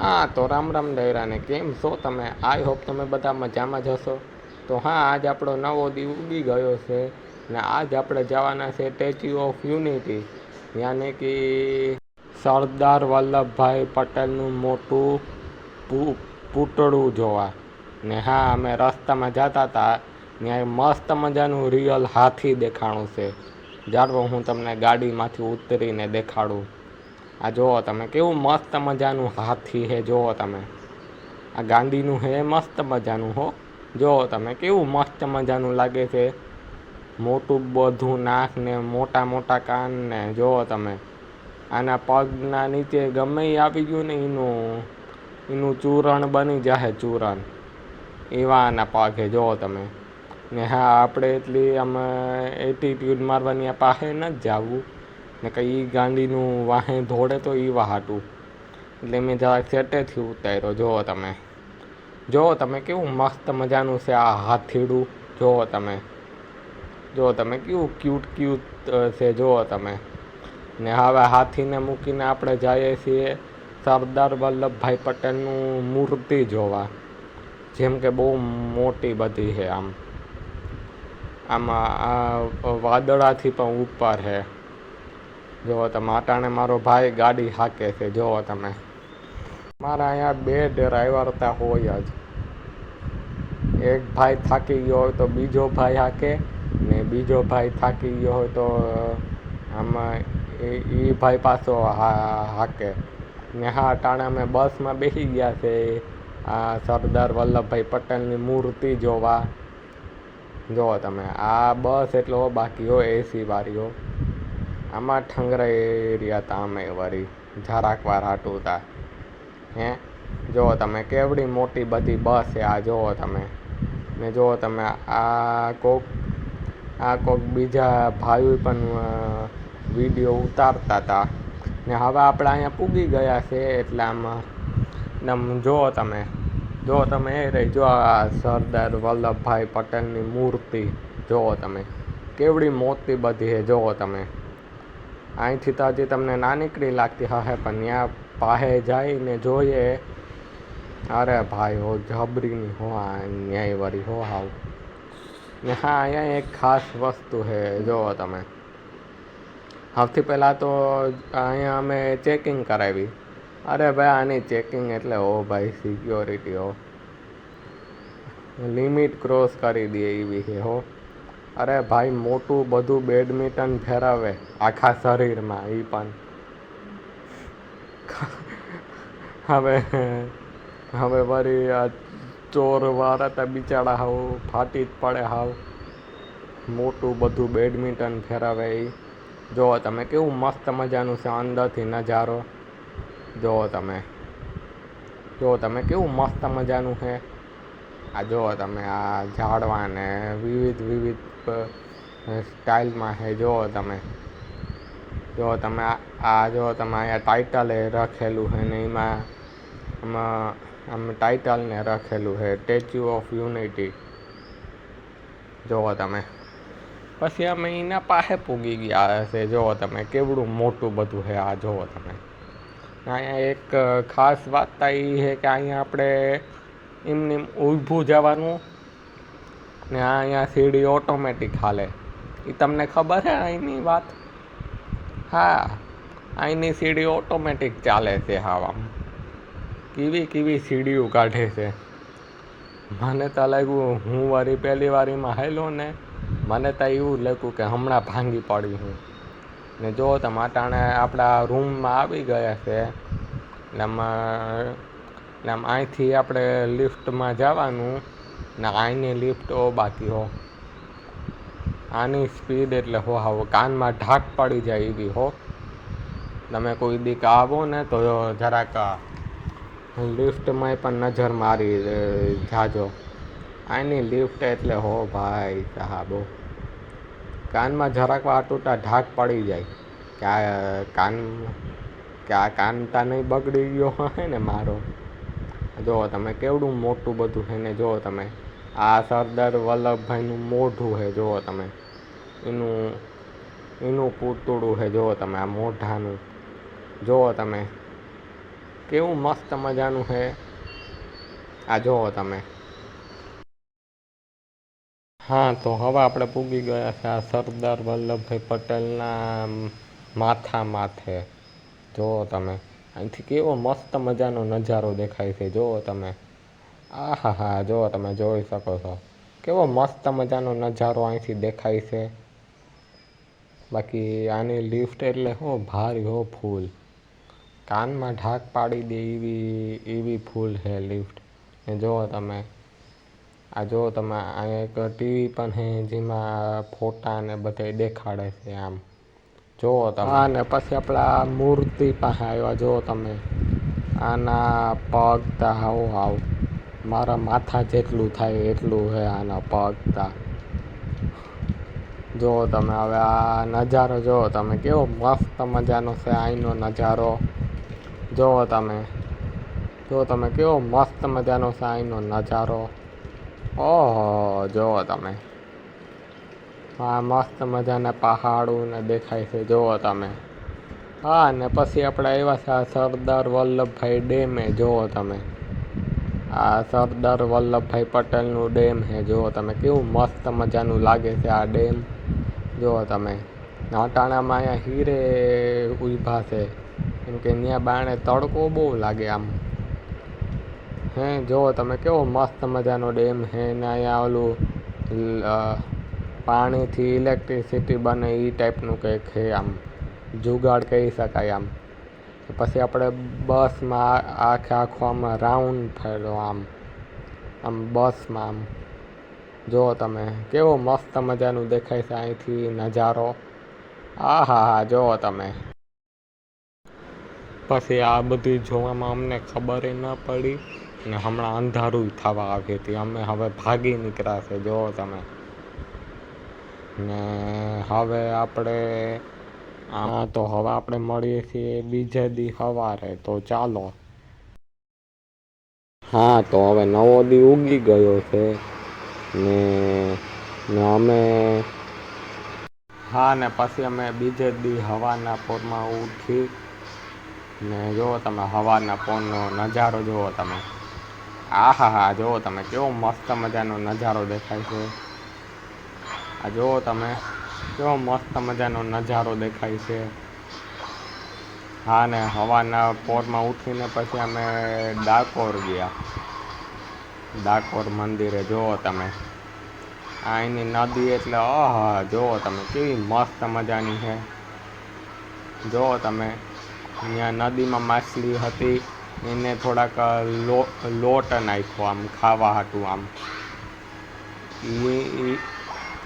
હા, તો રામ રામ ડૈરાને કેમ છો તમે? આઈ હોપ તમે બધા મજામાં જ હશો. તો હા, આજ આપણો નવો દીવ ઉગી ગયો છે ને આજ આપણે જવાના છે સ્ટેચ્યુ ઓફ યુનિટી યાને કે સરદાર વલ્લભભાઈ પટેલનું મોટું પૂતળું જોવા. ને હા, અમે રસ્તામાં જતા હતા ત્યાં મસ્ત મજાનું રિયલ હાથી દેખાણું છે. જાણવો હું તમને ગાડીમાંથી ઉતરીને દેખાડું. આ જુઓ તમે, કેવું મસ્ત મજાનું હાથી હે જુઓ તમે. આ ગાંધીનું હે મસ્ત મજાનું, હો. જુઓ તમે, કેવું મસ્ત મજાનું લાગે છે. મોટું બધું નાક ને મોટા મોટા કાન ને જુઓ તમે. આના પગના નીચે ગમે આવી ગયું ને એનું એનું ચૂરણ બની જાહે, ચૂરણ. એવા આના પગ હે જુઓ તમે. ને હા, આપણે એટલી અમે એટીટ્યુડ મારવાની આ પાસે ન જ જાવું. ને કંઈ એ ગાંડીનું વાહે ધોડે તો એ વાહાટું. એટલે મેં જરાક સેટેથી ઉતાર્યો. જુઓ તમે. જુઓ તમે, કેવું મસ્ત મજાનું છે આ હાથીડું. જુઓ તમે. જુઓ તમે, કેવું ક્યુટ ક્યુટ છે. જુઓ તમે. ને હવે હાથીને મૂકીને આપણે જઈએ છીએ સરદાર વલ્લભભાઈ પટેલનું મૂર્તિ જોવા. જેમ કે બહુ મોટી બધી છે આમ. આમાં આ વાદળાથી પણ ઉપર છે. જુઓ તમે અટાણે મારો ભાઈ ગાડી હાકે છે જુઓ તમે. મારા અહીંયા બે ડ્રાઈવર તા હોય જ. એક ભાઈ થાકી ગયો હોય તો બીજો ભાઈ હાકે ને બીજો ભાઈ થાકી ગયો હોય તો આમાં, એ ભાઈ પાછો હાકે. ને હા અટાણે અમે બસમાં બેસી ગયા છે. આ સરદાર વલ્લભભાઈ પટેલની મૂર્તિ જોવા. જુઓ તમે, આ બસ એટલો બાકી હોય, એસી વાળીઓ આમાં ઠંગરાઈ રહ્યા હતા અમે વળી જરાક વાર હાટું હતા હે? જુઓ તમે કેવડી મોટી બધી બસ છે, આ જુઓ તમે. ને જુઓ તમે આ કોક આ કોક બીજા ભાઈ પણ વીડિયો ઉતારતા હતા ને હવે આપણે અહીંયા પૂગી ગયા છે, એટલે આમાં, આમ જુઓ તમે, જો તમે એ રહી, જો આ સરદાર વલ્લભભાઈ પટેલની મૂર્તિ જુઓ તમે. કેવડી મોટી બધી છે જુઓ તમે. અહીંથી તો હજી તમને ના નીકળી લાગતી. હશે પણ ત્યાં પાસે જઈને જોઈએ. અરે ભાઈ હો જબરીની હો ન્યાય વળી હો, હાવ. ને હા, અહીંયા એક ખાસ વસ્તુ છે જુઓ તમે. સૌથી પહેલાં તો અહીંયા અમે ચેકિંગ કરાવી. અરે ભાઈ, આની ચેકિંગ એટલે હો ભાઈ સિક્યોરિટી હો લિમિટ ક્રોસ કરી દે એવી છે હો. અરે ભાઈ, મોટું બધું બેડમિન્ટન ફેરવે આખા શરીરમાં એ પણ. હવે હવે વળી આ ચોર વાળા હતા બિચારા હાવ ફાટી જ પડે હાવ. મોટું બધું બેડમિન્ટન ફેરવે એ જુઓ તમે કેવું મસ્ત મજાનું છે, અંદરથી નજારો. જુઓ તમે જુઓ તમે કેવું મસ્ત મજાનું છે. આ જુઓ તમે આ ઝાડવા ને વિવિધ વિવિધ સ્ટાઇલમાં છે, જુઓ તમે. જો તમે આ- જો તમે અહીંયા ટાઇટલે રખેલું છે ને એમાં એમાં આમ ટાઇટલને રખેલું છે સ્ટેચ્યુ ઓફ યુનિટી જુઓ તમે. પછી અમે એના પાસે પૂગી ગયા છે જુઓ તમે, કેવડું મોટું બધું છે આ, જુઓ તમે. અહીંયા એક ખાસ વાત એ છે કે અહીંયા આપણે એમને ઊભું જવાનું ને આ અહીંયા સીડી ઓટોમેટિક હાલે. એ તમને ખબર છે અહીંની વાત? હા, અહીંની સીડી ઓટોમેટિક ચાલે છે હાવ કેવી કેવી સીડીઓ કાઢે છે? મને તો લાગ્યું હું વારી પહેલી વારીમાં હેલો ને, મને તો એવું લાગ્યું કે હમણાં ભાંગી પડી હું. ને જો તો માટાણે આપણા રૂમમાં આવી ગયા છે, ને ને આમ અહીંથી આપણે લિફ્ટમાં જવાનું ને અહીંની લિફ્ટ ઓ બાકી હો. આની સ્પીડ એટલે હો હાવ કાનમાં ઢાક પડી જાય એવી હો. તમે કોઈ દીક આવો ને તો જરાક લિફ્ટમાં પણ નજર મારી જાજો. આની લિફ્ટ એટલે હો, ભાઈ સાહેબો. કાનમાં જરાક વાર તૂટા ઢાક પડી જાય. કે આ, કાન, કે આ કાન તા નહીં બગડી ગયો હે ને મારો. જુઓ તમે કેવડું મોટું બધું છે ને જુઓ તમે, આ સરદાર વલ્લભભાઈનું મોઢું છે જુઓ તમે. એનું એનું પૂતળું છે જુઓ તમે, આ મોઢાનું. જુઓ તમે, કેવું મસ્ત મજાનું છે. આ જુઓ તમે. હા, તો હવે આપણે પૂગી ગયા છે આ સરદાર વલ્લભભાઈ પટેલના માથા માથે જુઓ તમે. અહીંથી કેવો મસ્ત મજાનો નજારો દેખાય છે. જુઓ તમે. આ હા હા જુઓ તમે જોઈ શકો છો. કેવો મસ્ત મજાનો નજારો અહીંથી દેખાય છે. બાકી આની લિફ્ટ એટલે હો ભારી હો ફૂલ. કાનમાં ઢાક પાડી દે એવી એવી ફૂલ છે લિફ્ટ. ને જુઓ તમે. આ જુઓ તમે, આ એક ટીવી પણ છે જેમાં ફોટા ને બધે દેખાડે છે આમ. જુઓ તમે. હા, ને પછી આપણા મૂર્તિ પાસે આવ્યા, જુઓ તમે. આના પગ તા હાવ હાવ. મારા માથા જેટલું થાય એટલું છે આના પગ તા. જુઓ તમે, હવે આ નજારો જુઓ તમે, કેવો મસ્ત મજાનો છે અહીંનો નજારો. જુઓ તમે જુઓ તમે, કેવો મસ્ત મજાનો છે અહીંનો નજારો. ઓહો, જુઓ તમે. હા મસ્ત મજાના પહાડો ને દેખાય છે. જુઓ તમે. હા, ને પછી આપણે આવ્યા છે, આ સરદાર વલ્લભભાઈ ડેમે જુઓ તમે. આ સરદાર વલ્લભભાઈ પટેલનું ડેમ છે, જુઓ તમે. કેવું મસ્ત મજાનું લાગે છે આ ડેમ. જુઓ તમે. નાટાણામાં અહીંયા હીરે ઊભા છે. કેમ કે ત્યાં બાણે તડકો બહુ લાગે આમ. હે, જુઓ તમે, કેવો મસ્ત મજાનો ડેમ છે ને અહીંયા ઓલું પાણીથી ઇલેક્ટ્રિસિટી બને એ ટાઈપનું કંઈક છે આમ. જુગાડ કહી શકાય આમ. પછી આપણે બસમાં આખે આખો આમ રાઉન્ડ ફેરો આમ. આમ બસમાં આમ. જુઓ તમે, કેવો મસ્ત મજાનું દેખાય છે અહીંથી નજારો. આ હા હા જુઓ તમે. પછી આ બધી જોવામાં અમને ખબર ન પડી ને હમણાં અંધારું થવા આવી હતી. અમે હવે ભાગી નીકળ્યા છે જુઓ તમે. ને હવે આપણે હા તો હવે આપણે મળીએ છીએ બીજે દી સવારે, તો ચાલો. હા, તો હવે નવો દી ઉગી ગયો છે ને અમે હા, ને પછી અમે બીજે દી હવાના પોરમાં ઉઠી ને જુઓ તમે હવાના પોરનો નજારો જુઓ તમે. આ હા હા જુઓ તમે, કેવો મસ્ત મજાનો નજારો દેખાય છે. આ જુઓ તમે. કેવો મસ્ત મજાનો નજારો દેખાય છે. હા ને હવાના પોરમાં ઉઠીને પછી અમે ડાકોર ગયા. ડાકોર મંદિરે જુઓ તમે. એની નદી એટલે અહ જુઓ તમે કેવી મસ્ત મજાની છે. જુઓ તમે. અહીંયા નદીમાં માછલી હતી, એને થોડાક લોટ નાખ્યો આમ, ખાવા હતું આમ. એ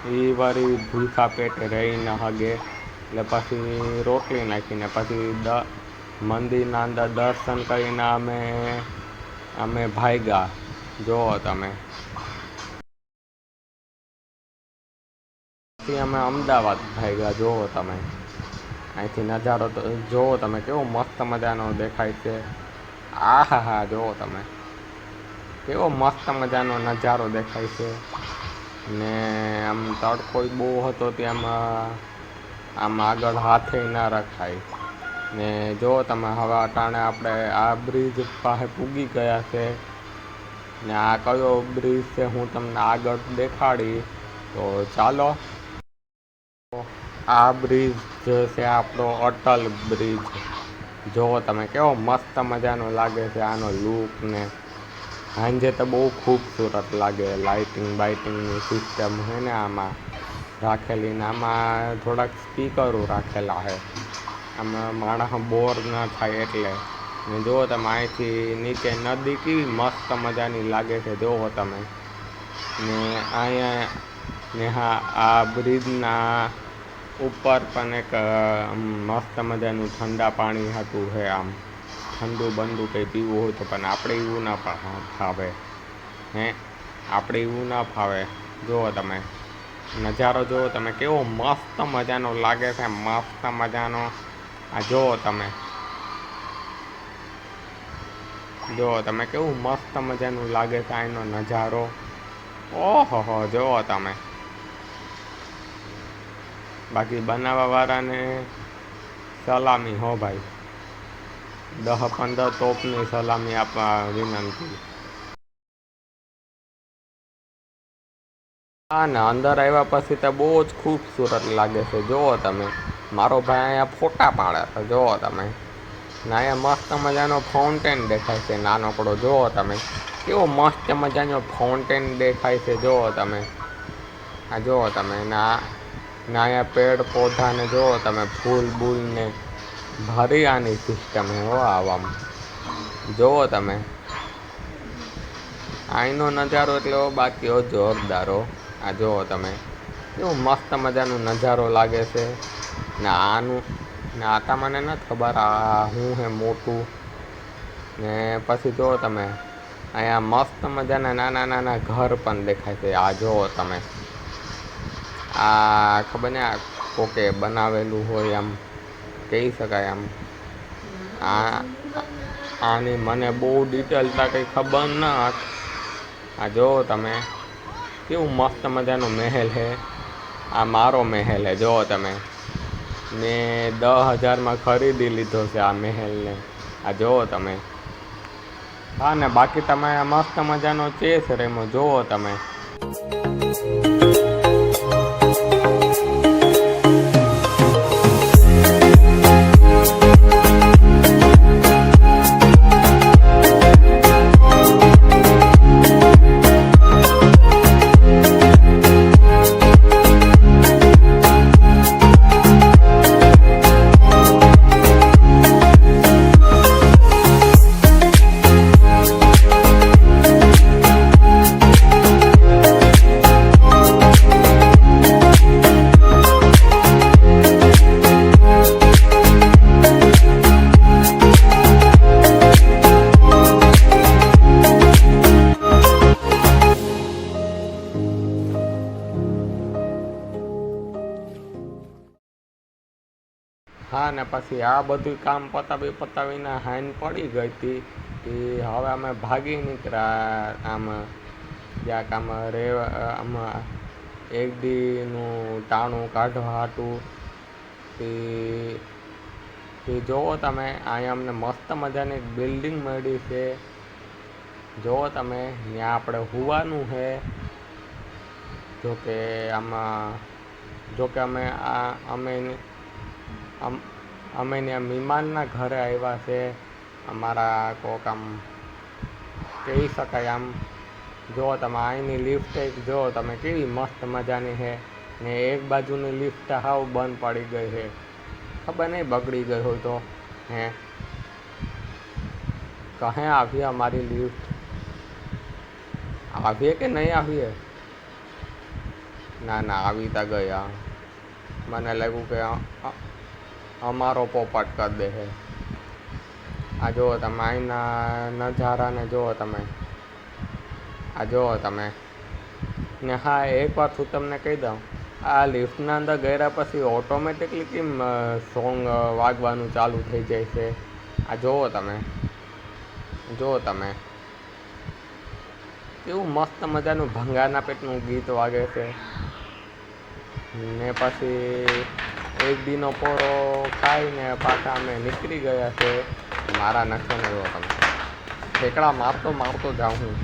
એ વારી ભૂલખા પેટે રહી ન હગે. એટલે પછી રોટલી નાખીને, પછી દ, મંદિરના અંદર દર્શન કરીને અમે અમે ભાગ્યા. જુઓ તમે. પછી અમે અમદાવાદ ભાગ્યા જુઓ તમે. અહીંથી નજારો જુઓ તમે, કેવો મસ્ત મજાનો દેખાય છે. આ હા હા જુઓ તમે. કેવો મસ્ત મજાનો નજારો દેખાય છે. ને આમ તડકો બહુ હતો ત્યાં આમ આગળ હાથે ના રખાય. ને જો તમે હવે અટાણે આપણે આ બ્રિજ પાસે પૂગી ગયા છે, ને આ કયો બ્રિજ છે હું તમને આગળ દેખાડી, તો ચાલો. આ બ્રિજ છે આપણો અટલ બ્રિજ. જુઓ તમે કેવો મસ્ત મજાનો લાગે છે આનો લુક ને. સાંજે તો બહુ ખૂબસૂરત લાગે લાઇટિંગ બાઇટિંગની સિસ્ટમ છે ને આમાં. રાખેલી ને આમાં થોડાક સ્પીકરો રાખેલા છે આમાં માણસ બોર ન થાય એટલે. ને જુઓ તમે અહીંથી નીચે નદી કેવી મસ્ત મજાની લાગે છે, જુઓ તમે. ને અહીંયા, ને હા, આ બ્રિજના ઉપર પણ એક મસ્ત મજાનું ઠંડા પાણી હતું છે આમ. ઠંડુ બંડુ કંઈ પીવું હોય તો પણ આપણે એવું ના ફાવે. હે? આપણે એવું ના ફાવે. જુઓ તમે. નજારો જુઓ તમે. કેવો મસ્ત મજાનો લાગે છે, મસ્ત મજાનો. આ જુઓ તમે. જુઓ તમે, કેવું મસ્ત મજાનું લાગે છે એનો નજારો. ઓહો જુઓ તમે. બાકી બનાવવાવાળાને સલામી, હો ભાઈ. દહ પંદર તોપની સલામી આપવા વિનંતી. અને અંદર આવ્યા પછી તો બહુ જ ખૂબસૂરત લાગે છે. જુઓ તમે, મારો ભાઈ અહીંયા ફોટા પાડે છે. જુઓ તમે, ને અહીંયા મસ્ત મજાનો ફાઉન્ટેન દેખાય છે નાનકડો. જુઓ તમે, કેવો મસ્ત મજાનો ફાઉન્ટેન દેખાય છે. જુઓ તમે, આ જુઓ તમે, ના ના અહીંયા પેડ પૌધાને જુઓ તમે ફૂલ બૂલ ને ભરી આની સિસ્ટમ હે હો આવામાં. જુઓ તમે. અહીંનો નજારો એટલે બાકીઓ બાકી જોરદારો આ જુઓ તમે. કેવું મસ્ત મજાનો નજારો લાગે છે. ને આનું, ને આ તો મને નથી ખબર આ શું હે મોટું. ને પછી જુઓ તમે. અહીંયા મસ્ત મજાના નાના નાના ઘર પણ દેખાય છે. આ જુઓ તમે. આ ખબર ને આ કોકે બનાવેલું હોય આમ કહી શકાય આમ. આ આની મને બહુ ડિટેલતા કંઈ ખબર ના આ જુઓ તમે, કેવું મસ્ત મજાનો મહેલ છે આ મારો મહેલ છે જુઓ તમે. મેં દસ હજારમાં ખરીદી લીધો છે આ મહેલને. આ જુઓ તમે. હા ને બાકી તમે મસ્ત મજાનો ચેસ રેમો જુઓ તમે. હા ને પછી આ બધું કામ પતાવી પતાવીને હાઈન પડી ગઈ હતી. એ હવે અમે ભાગી નીકળ્યા આમ ક્યાંક આમ રેવા, આમાં એક દીનું ટાણું કાઢવા હતું. તે તે જુઓ તમે, અહીંયા અમને મસ્ત મજાની બિલ્ડિંગ મળી છે. જુઓ તમે ત્યાં આપણે હોવાનું છે. જોકે આમાં, જોકે અમે આ, અમે અમ અમે ત્યાં મહેમાનના ઘરે આવ્યા છે. અમારા કોક આમ કહી શકાય આમ, જો તમે અહીંની લિફ્ટ એક જુઓ તમે કેવી મસ્ત મજાની છે. ને એક બાજુની લિફ્ટ હાવ બંધ પડી ગઈ છે. ખબર નહીં બગડી ગઈ હોય તો, હે. કહે આવીએ અમારી લિફ્ટ. આવીએ કે નહીં આવીએ? ના ના, આવી તા ગયા. મને લાગ્યું કે અમારો પોપટ કરી દે છે. આ જુઓ તમે, અહીંના નજારાને જુઓ તમે. આ જુઓ તમે. ને હા, એક વાત હું તમને કહી દઉં. આ લિફ્ટના અંદર ગયા પછી ઓટોમેટિકલી કેમ સોંગ વાગવાનું ચાલુ થઈ જાય છે? આ જુઓ તમે. જુઓ તમે. કેવું મસ્ત મજાનું ભંગારના પેટનું ગીત વાગે છે. ને પછી એક દીનો પોરો ખાઈને પાછા અમે નીકળી ગયા છે. મારા નખોને જો તમે. ઠેકડા મારતો મારતો જાઉં હું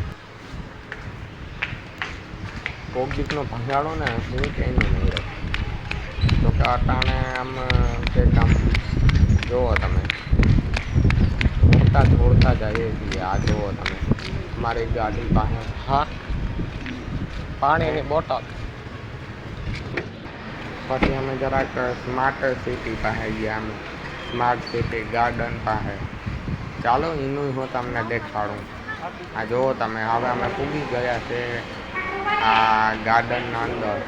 કોક દીકનો ભંગાડો ને હું ક્યાંય નહીં રહે તો કે અટાણે આમ કંઈક કામ જોવો તમે. દોડતા જોડતા જઈએ છીએ. આ જુઓ તમે. મારી ગાડી પાસે હા, પાણીની બોટલ. પછી અમે જરાક સ્માર્ટ સિટી પાસે ગયા. અમે સ્માર્ટ સિટી ગાર્ડન પાસે. ચાલો, એનું હું તમને દેખાડું. આ જુઓ તમે, હવે અમે પૂગી ગયા છે આ ગાર્ડનના અંદર.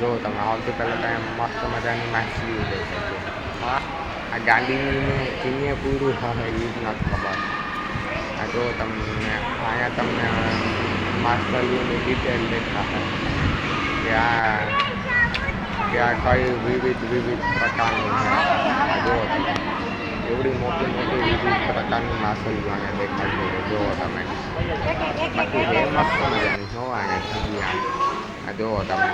જો તમે, સૌથી પહેલાં ત્યાં મસ્ત મજાની માછલીઓ દેખાય છે. હા આ ગાંડીનું ચીનીએ પૂરું હવે એ જ નથી ખબર. આ જો તમને, અહીંયા તમને માછલીઓની ડિટેલ દેખાશે. કે આ આ કઈ વિવિધ વિવિધ પ્રકારની જુઓ તમે એવડી મોટી મોટી વિવિધ પ્રકારની માછલીઓ અહીંયા દેખાય છે. જુઓ તમે. બાકી એ મસ્ત મજાની જો અહીંયા આ. જુઓ તમે.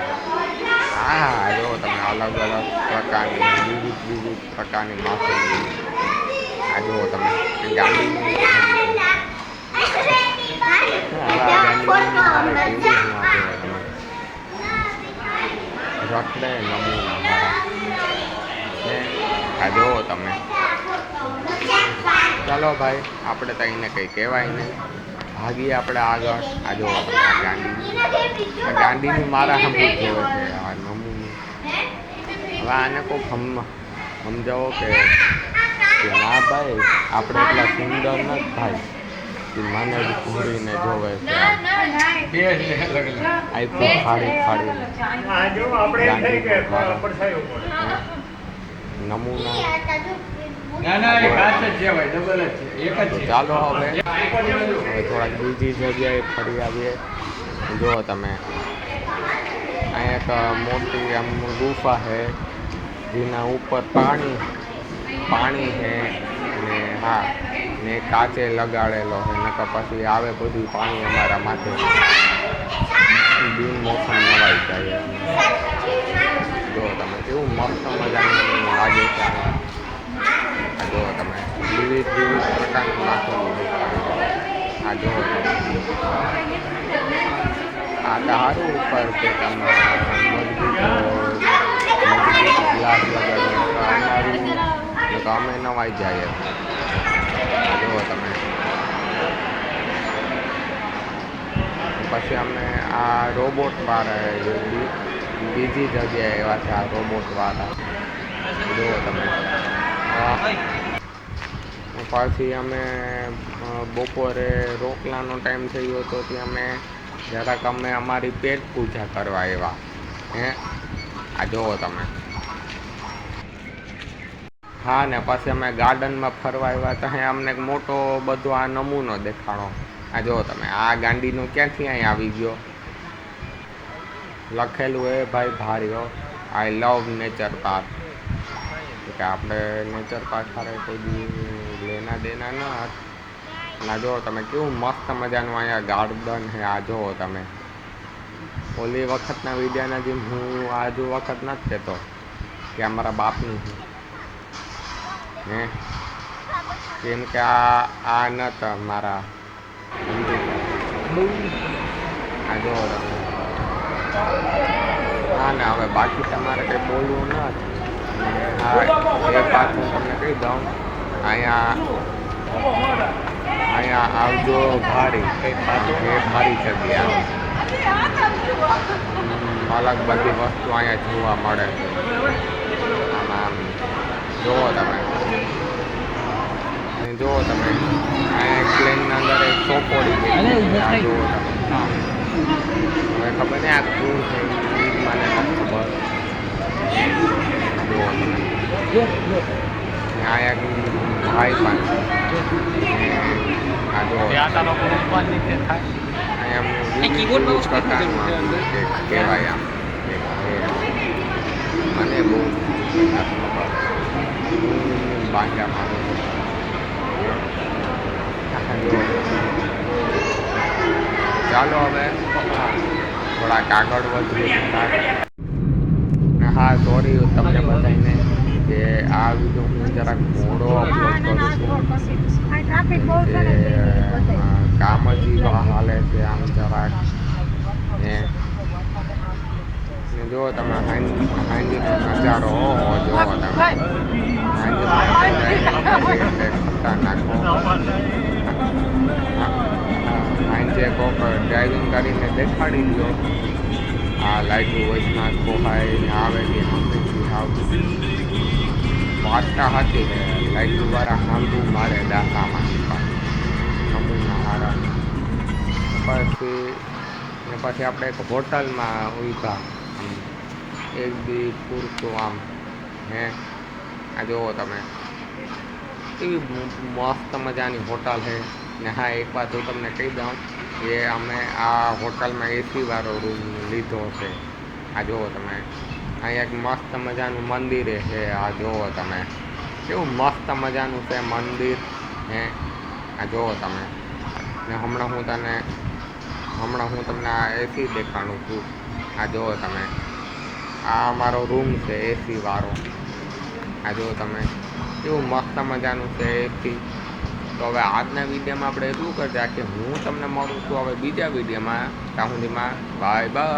હા જુઓ તમે. અલગ અલગ પ્રકારની, વિવિધ વિવિધ પ્રકારની માછલી. આ જોવો તમે. ગાંધીની હવે આ ગાંધીની મારે કેવું હું આ જુઓ તમે રખડે નમૂના આ જુઓ તમે? ચાલો ભાઈ, આપણે તો એને કંઈ કહેવાય નહીં. ભાગીએ આપણે આગળ. આ જો ગાંડી. આ મારા હમણાં જોવે છે. આ નમૂનું. હવે આને કોઈ હમ, સમજાવો કે ના ભાઈ, આપણે એટલા સુંદર નથી ભાઈ. કે મને જ ઘૂરીને જોવે છે. આઈથી ફાડી ફાડી આ જો આપણે થઈ કે પડછાયો પડે. નમૂના. ના ના એ કાચ જ છે ભાઈ ડબલ જ છે. એક જ તો છે. ચાલો હવે. થોડાક બીજી જગ્યાએ ફરી આવીએ. જુઓ તમે. અહીંયા એક મોટી આમ ગુફા છે જેના ઉપર પાણી પાણી છે. ને હા. ને કાચે લગાડેલો છે, નકર પછી આવે બધું પાણી અમારા માથે. બિન મોસમ નવાઈ જાય જો તમે, કેવું મસ્ત મજાનું લાગે છે. આ તમે, વિવિધ વિવિધ પ્રકારનું લાકડું આ જો આ તો ઉપર કે તમે મજબૂત મજબૂત ગ્લાસ લગાડો અમારું અમે નવાઈ જાય જુઓ તમે. પછી અમે આ રોબોટ વાળા બીજી જગ્યાએ એવા છે આ રોબોટ વાળા. જુઓ તમે. પછી અમે બપોરે રોકલાનો ટાઈમ થઈ ગયો તો ત્યાં અમે જરાક અમે અમારી પેટ પૂજા કરવા આવ્યા. હે? આ જુઓ તમે. હા, ને પછી અમે ગાર્ડનમાં ફરવા આવ્યા ત્યાં અમને એક મોટો બધો આ નમૂનો દેખાડો આ જો તમે, આ ગાંડીનું ક્યાંથી અહીં આવી ગયો? લખેલું એ, ભાઈ ભાર્યો આઈ લવ નેચર પાર્ક કે આપણે નેચર પાર્ક હારે કોઈ લેના દેના ન ના જો તમે, કેવું મસ્ત મજાનું અહીંયા ગાર્ડન છે. આ જુઓ તમે. ઓલી વખતના વિડીયાના જેમ હું આજુ વખત નથી કહેતો કે અમારા બાપનું. છે હે? કેમ કે આ આ નત મારા આ જો તમે ના ના, હવે બાકી તમારે કંઈ બોલવું નથી હા, એ વાત હું તમને કહી દઉં. અહીંયા અહીંયા આવજો ભારી એ ભારી જગ્યા અલગ બધી વસ્તુ અહીંયા જોવા મળે આમ આમ જુઓ તમે. અહીં જુઓ તમે અહીંયા એક પ્લેનના અંદર એક ચોપોડી ગઈ છે. આ જુઓ તમે હવે ખબર નહીં આ કોણ છે ઈ મને નથી ખબર જુઓ તમે ત્યાં એક ભાઈ પણ આ જુઓ અહીંયા વિવિધ પ્રકારનું આમ એક કહેવાય આમ એક છે. મને બહુ નથી ખબર હું બાંધા મારું છું. આ જુઓ. ચાલો હવે થોડા કાગળ વધુ ને હા સોરી તમને બધાને કે આ વીડિયો હું જરાક મોડો અપલોડ કરું છું. કામ જ એવા હાલે છે આમ જરાક. ને જુઓ તમે હાંજ- નજારો જો તમે. હાંજનો ખતરનાક સાંજે કોક ડ્રાઇવિંગ કરીને દેખાડી દો આ લાઈટો વચમાં ખોહાય ને આવે સાંભળીથી આવતું વાર્તા હતી ને લાઈટો વાળા સાંભળું મારે દાસામાં નમૂના હારા. પછી, ને પછી આપણે એક હોટલમાં ઊભા એક બી પૂરતું આમ, હે? આ જુઓ તમે. એવી મસ્ત મજાની હોટલ છે ને હા, એક વાત હું તમને કહી દઉં. કે અમે આ હોટલમાં એસીવાળો રૂમ લીધો છે. આ જુઓ તમે. અહીંયા એક મસ્ત મજાનું મંદિર છે. આ જુઓ તમે. કેવું મસ્ત મજાનું છે મંદિર, હે? આ જુઓ તમે. ને હમણાં હું તને, હમણાં હું તમને આ એસી દેખાડું છું. આ જુઓ તમે. આ અમારો રૂમ છે એસીવાળો આ જુઓ તમે. કેવું મસ્ત મજાનું છે એથી તો હવે આજના વિડીયોમાં આપણે એટલું કરતા કે હું તમને મળું છું હવે બીજા વિડીયોમાં. ત્યાં સુધીમાં બાય બાય